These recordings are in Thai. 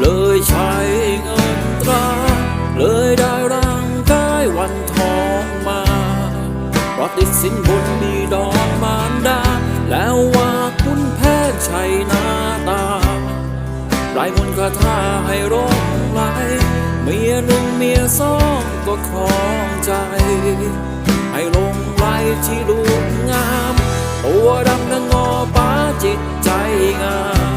เลยใช้เงินตรา เลยได้ร่างกายวันทองมาเพราะติดสินบนมีดอนมารดา แล้วว่าคุณแพ้ใช้หน้าตาไรมนต์คาถาให้ร้องไหลเมียหนึ่งเมียสองก็ครองใจ ให้ลงไหลที่ลูกงาม ตัวดำนังงอป้าจิตใจงาม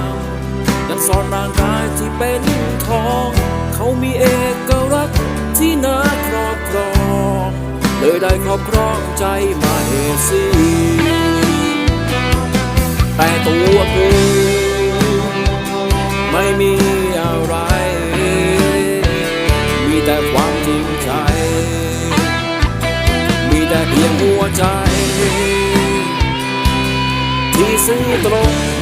เลยได้ครอบครองใจไมาเหสีแต่ตัวกูไม่มีอะไร มีแต่ความจริงใจ มีแต่เพียงหัวใจ ที่ซื่อตรง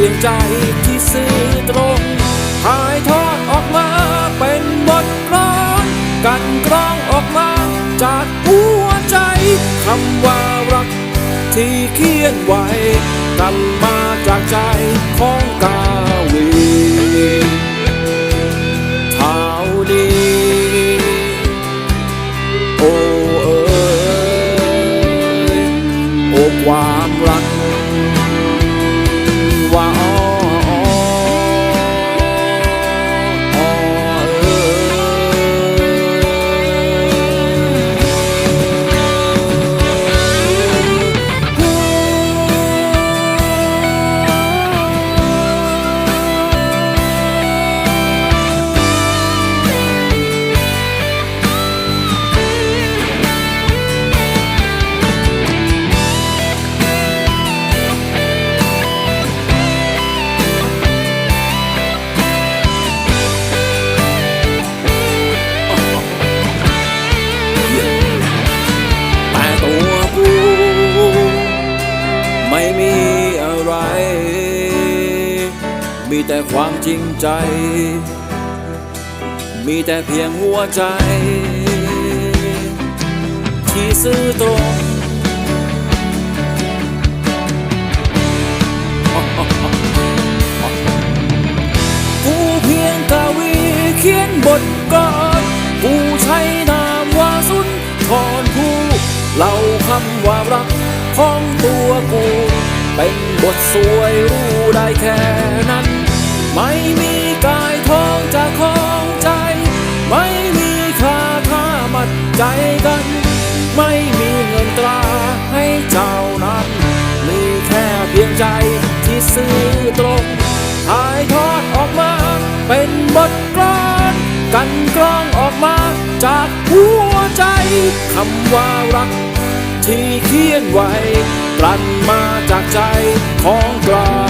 ค่เพียงใจที่ซื่อตรงถ่ายทอดออกมาเป็นบทกลอนกันกรองออกมาจากหัวใจคำว่ารักที่เขียนไว้กันมาจากใจของกาวีเท่านี้โอ้เอ๋ยโอ้ความรัก มีแต่ความจริงใจ มีแต่เพียงหัวใจ ที่ซื่อตรงกูเพียงกวีเขียนบทกลอนกูใช้นามว่าสุนทรภูเล่าคำว่ารักของตัวกู เป็นบทสวยรู้ได้แค่นั้น ไม่มีกายทองจากของใจ ไม่มีคาถามัดใจกัน ไม่มีเงินตราให้เจ้านั้น มีแค่เพียงใจที่ซื่อตรงถ่ายทอดออกมาเป็นบทกลอนกันกรองออกมาจากหัวใจคำว่ารักที่เขียนไว้กลั่นมาจากใจของกราวี